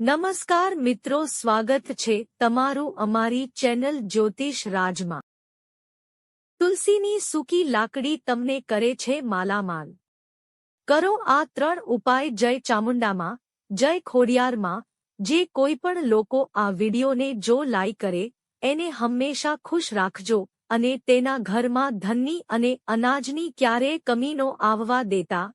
નમસ્કાર મિત્રો, સ્વાગત છે તમારું અમારી ચેનલ જ્યોતિષ રાજમાં. તુલસીની સૂકી લાકડી તમને કરે છે માલામાલ. કરો આ ત્રણ ઉપાય જય ચામુંડામાં, જય ખોડિયારમાં, જે કોઈ પણ લોકો આ વિડીયોને જો લાઈક કરે, એને હંમેશા ખુશ રાખજો અને તેના ઘરમાં ધનની અને અનાજની ક્યારેય કમીનો આવવા દેતા,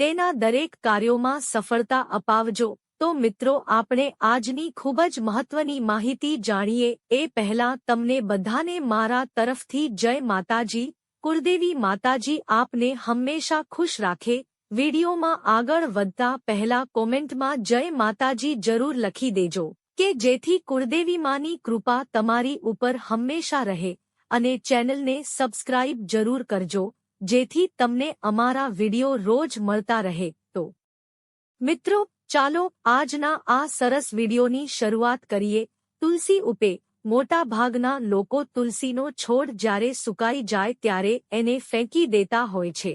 તેના દરેક કાર્યોમાં સફળતા અપાવજો. તો મિત્રો, આપણે આજની ખૂબ જ મહત્વની માહિતી જાણીએ. એ પહેલા તમને બધાને મારા તરફથી જય માતાજી. કુળદેવી માતાજી આપને હંમેશા ખુશ રાખે. વિડીયોમાં આગળ વધતા પહેલા કોમેન્ટમાં જય માતાજી જરૂર લખી દેજો કે જેથી કુળદેવી માની કૃપા તમારી ઉપર હંમેશા રહે અને ચેનલને સબસ્ક્રાઇબ જરૂર કરજો, જેથી તમને અમારા વીડિયો રોજ મળતા રહે. તો મિત્રો ચાલો આજના આ સરસ વિડીયોની શરૂઆત કરીએ. તુલસી ઉપે મોટા ભાગના લોકો તુલસીનો છોડ જ્યારે સુકાઈ જાય ત્યારે એને ફેંકી દેતા હોય છે.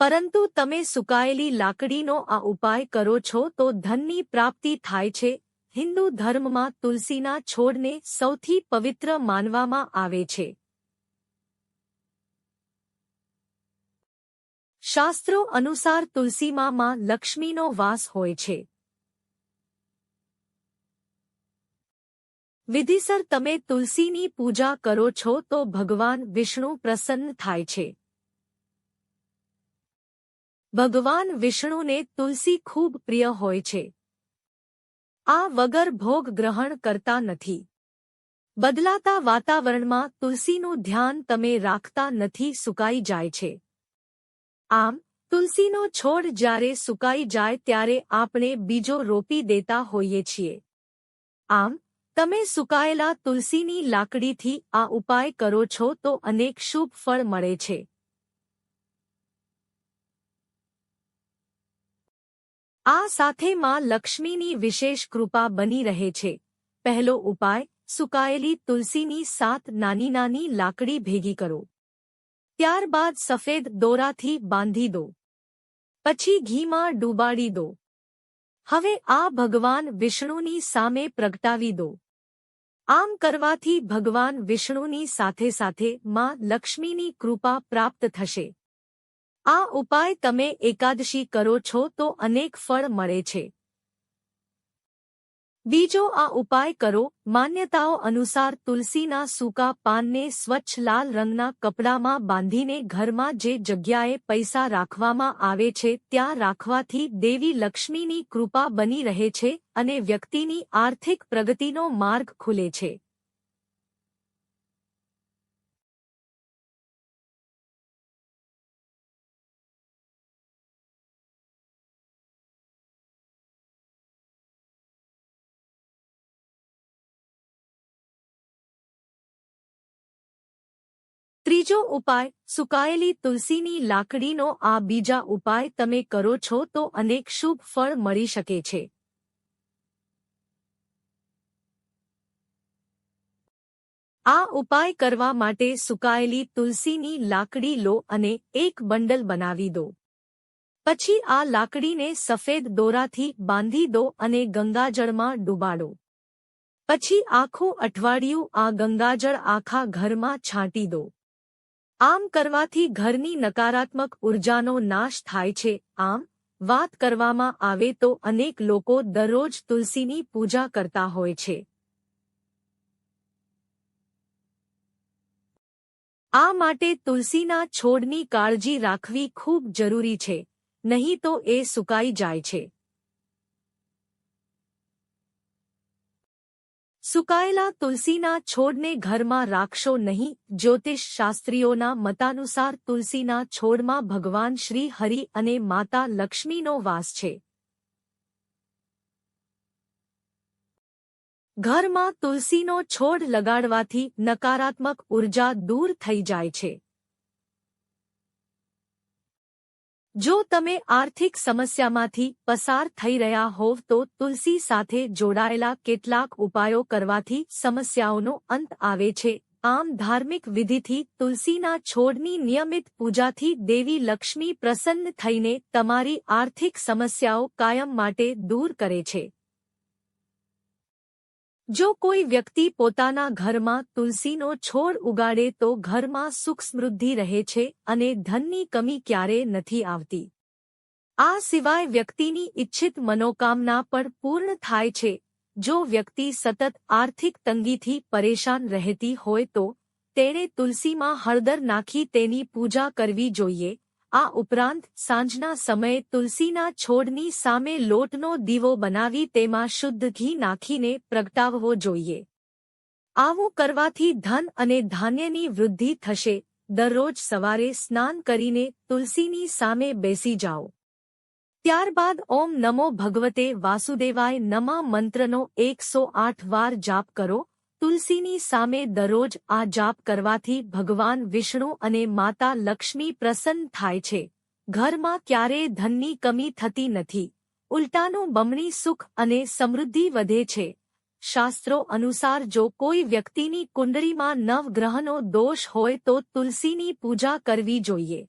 પરંતુ તમે સુકાયેલી લાકડીનો આ ઉપાય કરો છો તો ધનની પ્રાપ્તિ થાય છે. હિન્દુ ધર્મમાં તુલસીના છોડને સૌથી પવિત્ર માનવામાં આવે છે. શાસ્ત્રો અનુસાર તુલસીમાં માં લક્ષ્મીનો વાસ હોય છે. વિધિસર તમે તુલસીની પૂજા કરો છો તો ભગવાન વિષ્ણુ પ્રસન્ન થાય છે. ભગવાન વિષ્ણુને તુલસી ખૂબ પ્રિય હોય છે. આ વગર ભોગ ગ્રહણ કરતા નથી. બદલાતા વાતાવરણમાં તુલસીનું ધ્યાન તમે રાખતા નથી, સુકાઈ જાય છે. આમ, તુલસીનો છોડ જ્યારે સુકાઈ જાય ત્યારે આપણે બીજો રોપી દેતા હોઈએ છીએ. આમ, તમે સુકાયેલા તુલસીની લાકડીથી આ ઉપાય કરો છો તો અનેક શુભ ફળ મળે છે. આ સાથે માં લક્ષ્મીની વિશેષ કૃપા બની રહે છે. પહેલો ઉપાય, સુકાયેલી તુલસીની સાત નાની નાની લાકડી ભેગી કરો. ત્યારબાદ સફેદ દોરાથી બાંધી દો. પછી ઘીમાં ડૂબાડી દો. હવે આ ભગવાન વિષ્ણુની સામે પ્રગટાવી દો. આમ કરવાથી ભગવાન વિષ્ણુની સાથે સાથે માં લક્ષ્મીની કૃપા પ્રાપ્ત થશે. આ ઉપાય તમે એકાદશી કરો છો તો અનેક ફળ મળે છે. બીજો આ ઉપાય કરો, માન્યતાઓ અનુસાર તુલસીના સૂકા પાનને સ્વચ્છ લાલ રંગના કપડામાં બાંધીને ઘરમાં જે જગ્યાએ પૈસા રાખવામાં આવે છે ત્યાં રાખવાથી દેવી લક્ષ્મીની કૃપા બની રહે છે અને વ્યક્તિની આર્થિક પ્રગતિનો માર્ગ ખુલે છે. ત્રીજો ઉપાય, સુકાયેલી તુલસીની લાકડીનો આ બીજા ઉપાય તમે કરો છો તો અનેક શુભ ફળ મળી શકે છે. આ ઉપાય કરવા માટે સુકાયેલી તુલસીની લાકડી લો અને એક બંડલ બનાવી દો. પછી આ લાકડીને સફેદ દોરાથી બાંધી દો અને ગંગાજળમાં ડૂબાડો. પછી આખું અઠવાડિયું આ ગંગાજળ આખા ઘરમાં છાંટી દો. આમ કરવાથી ઘરની નકારાત્મક ઉર્જાનો નાશ થાય છે. આમ, વાત કરવામાં આવે તો અનેક લોકો દરરોજ તુલસીની પૂજા કરતા હોય છે. આ માટે તુલસીના છોડની કાળજી રાખવી ખૂબ જરૂરી છે, નહીં તો એ સુકાઈ જાય છે. સુકાયેલા તુલસીના છોડને ઘરમાં રાખશો નહીં. જ્યોતિષ શાસ્ત્રીઓના મતાનુસાર તુલસીના છોડમાં ભગવાન શ્રી હરિ અને માતા લક્ષ્મીનો વાસ છે. ઘરમાં તુલસીનો છોડ લગાડવાથી નકારાત્મક ઊર્જા દૂર થઈ જાય છે. જો તમે આર્થિક સમસ્યામાંથી પસાર થઈ રહ્યા હોવ તો તુલસી સાથે જોડાયેલા કેટલાક ઉપાયો કરવાથી સમસ્યાઓનો અંત આવે છે. આમ ધાર્મિક વિધિથી તુલસીના છોડની નિયમિત પૂજાથી દેવી લક્ષ્મી પ્રસન્ન થઈને તમારી આર્થિક સમસ્યાઓ કાયમ માટે દૂર કરે છે. જો કોઈ વ્યક્તિ પોતાના ઘરમાં તુલસીનો છોડ ઉગાડે તો ઘરમાં સુખ સમૃદ્ધિ રહે છે અને ધનની કમી ક્યારે નથી આવતી. આ સિવાય વ્યક્તિની ઇચ્છિત મનોકામના પણ પૂર્ણ થાય છે. જો વ્યક્તિ સતત આર્થિક તંગીથી પરેશાન રહેતી હોય તો તેણે તુલસીમાં હળદર નાખી તેની પૂજા કરવી જોઈએ. આ ઉપરાંત સાંજના સમયે તુલસીના છોડની સામે લોટનો દીવો બનાવી તેમાં શુદ્ધ ઘી નાખીને પ્રગટાવવો જોઈએ. આવું કરવાથી ધન અને ધાન્યની વૃદ્ધિ થશે. દરરોજ સવારે સ્નાન કરીને તુલસીની સામે બેસી જાઓ. ત્યારબાદ ઓમ નમો ભગવતે વાસુદેવાય નમા મંત્રનો એકસો આઠ વાર જાપ કરો. તુલસીની સામે દરરોજ આ જાપ કરવાથી ભગવાન વિષ્ણુ અને માતા લક્ષ્મી પ્રસન્ન થાય છે. ઘરમાં ક્યારેય ધનની કમી થતી નથી. ઉલટાનું બમણી સુખ અને સમૃદ્ધિ વધે છે. શાસ્ત્રો અનુસાર જો કોઈ વ્યક્તિની કુંડળીમાં નવગ્રહનો દોષ હોય તો તુલસીની પૂજા કરવી જોઈએ.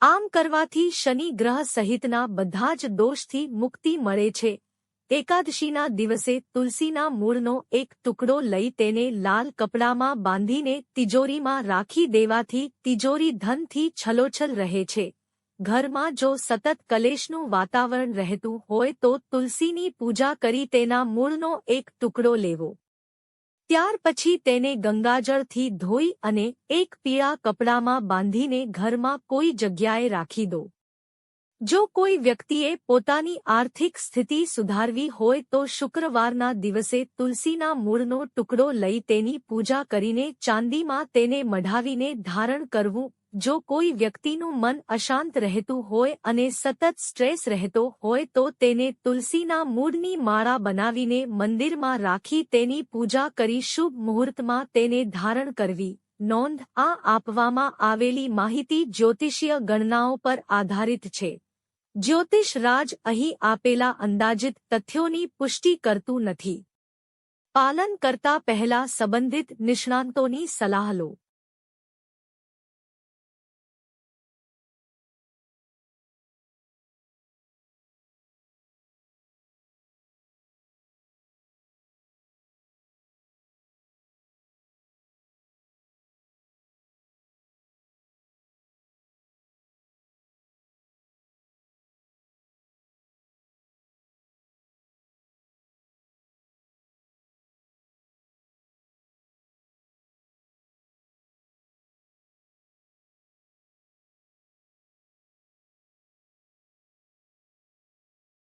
આમ કરવાથી શનિ ગ્રહ સહિતના બધા જ દોષથી મુક્તિ મળે છે. એકાદશીના દિવસે તુલસીના મૂળનો એક ટુકડો લઈ તેને લાલ કપડામાં બાંધીને તિજોરીમાં રાખી દેવાથી તિજોરી ધનથી છલોછલ રહે છે. ઘરમાં જો સતત કલેશનું વાતાવરણ રહેતું હોય તો તુલસીની પૂજા કરી તેના મૂળનો એક ટુકડો લેવો. ત્યાર પછી તેને ગંગાજળથી ધોઈ અને એક પીળા કપડામાં બાંધીને ઘરમાં કોઈ જગ્યાએ રાખી દો. જો કોઈ વ્યક્તિએ પોતાની આર્થિક સ્થિતિ સુધારવી હોય તો શુક્રવારના દિવસે તુલસીના મૂળનો ટુકડો લઈ તેની પૂજા કરીને ચાંદીમાં તેને મઢાવીને ધારણ કરવું. જો કોઈ વ્યક્તિનું મન અશાંત રહેતું હોય અને સતત સ્ટ્રેસ રહેતો હોય તો તેને તુલસીના મૂળની માળા બનાવીને મંદિરમાં રાખી તેની પૂજા કરી શુભ મુહૂર્તમાં તેને ધારણ કરવી. નોંધ આ આપવામાં આવેલી માહિતી જ્યોતિષીય ગણનાઓ પર આધારિત છે. જ્યોતિષ રાજ અહીં આપેલા અંદાજિત તથ્યોની પુષ્ટિ કરતું નથી. પાલન કરતા પહેલા સંબંધિત નિષ્ણાંતોની સલાહ લો.